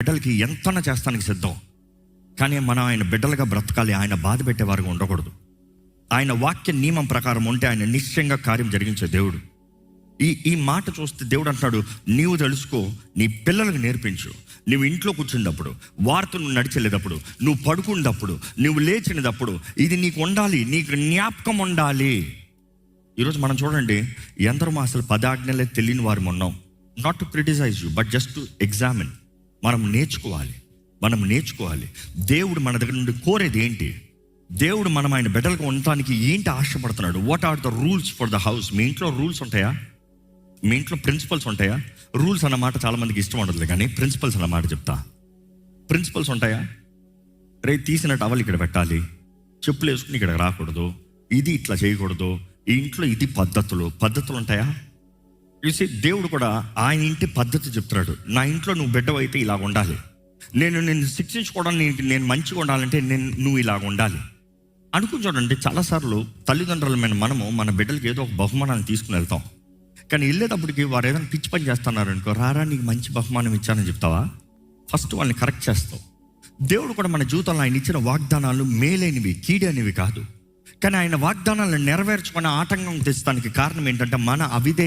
బిడ్డలకి ఎంతన చేస్తానికి సిద్ధం. కానీ మనం ఆయన బిడ్డలుగా బ్రతకాలి ఆయన బాధ పెట్టేవారుగా ఉండకూడదు. ఆయన వాక్య నియమం ప్రకారం ఉంటే ఆయన నిశ్చయంగా కార్యం జరిగించే దేవుడు. ఈ ఈ మాట చూస్తే దేవుడు అంటున్నాడు నీవు తెలుసుకో నీ పిల్లలకు నేర్పించు. నువ్వు ఇంట్లో కూర్చున్నప్పుడు వార్త నువ్వు నడిచెళ్ళేటప్పుడు నువ్వు పడుకున్నప్పుడు నువ్వు లేచినప్పుడు ఇది నీకు ఉండాలి నీకు జ్ఞాపకం ఉండాలి. ఈరోజు మనం చూడండి ఎందరో అసలు పదాజ్ఞలే తెలియని వారు ఉన్నాం not to criticize you but just to examine మనం నేర్చుకోవాలి. మనం నేర్చుకోవాలి. దేవుడు మన దగ్గర నుండి కోరేది ఏంటి? దేవుడు మనం ఆయన బిడ్డలకు ఉండటానికి ఏంటి ఆశపడుతున్నాడు? What are the rules for the house మీ ఇంట్లో రూల్స్ ఉంటాయా? మీ ఇంట్లో ప్రిన్సిపల్స్ ఉంటాయా? రూల్స్ అన్న మాట ఇష్టం ఉండదు కానీ ప్రిన్సిపల్స్ అన్న మాట చెప్తా. ప్రిన్సిపల్స్ ఉంటాయా? రే తీసిన టవల్ ఇక్కడ పెట్టాలి. చెప్పులు వేసుకుని ఇక్కడ రాకూడదు. ఇది ఇట్లా చేయకూడదు. ఈ ఇంట్లో ఇది పద్ధతులు. పద్ధతులు ఉంటాయా? చూసి దేవుడు కూడా ఆయన ఇంటి పద్ధతి చెప్తున్నాడు. నా ఇంట్లో నువ్వు బిడ్డవైతే ఇలాగ ఉండాలి. నేను నేను శిక్షించుకోవడానికి నేను మంచిగా ఉండాలంటే నేను నువ్వు ఇలాగ ఉండాలి. అనుకుని చూడండి చాలాసార్లు తల్లిదండ్రులమైన మనము మన బిడ్డలకి ఏదో ఒక బహుమానాన్ని తీసుకుని వెళ్తాం. కానీ వెళ్ళేటప్పటికి వారు ఏదైనా పిచ్చి పని చేస్తున్నారు అనుకో రారా నీకు మంచి బహుమానం ఇచ్చానని చెప్తావా? ఫస్ట్ వాళ్ళని కరెక్ట్ చేస్తావు. దేవుడు కూడా మన జీవితంలో ఆయన ఇచ్చిన వాగ్దానాలు మేలైనవి కీడైనవి కాదు. కానీ ఆయన వాగ్దానాలను నెరవేర్చుకునే ఆటంకం తెచ్చడానికి కారణం ఏంటంటే మన అవిధే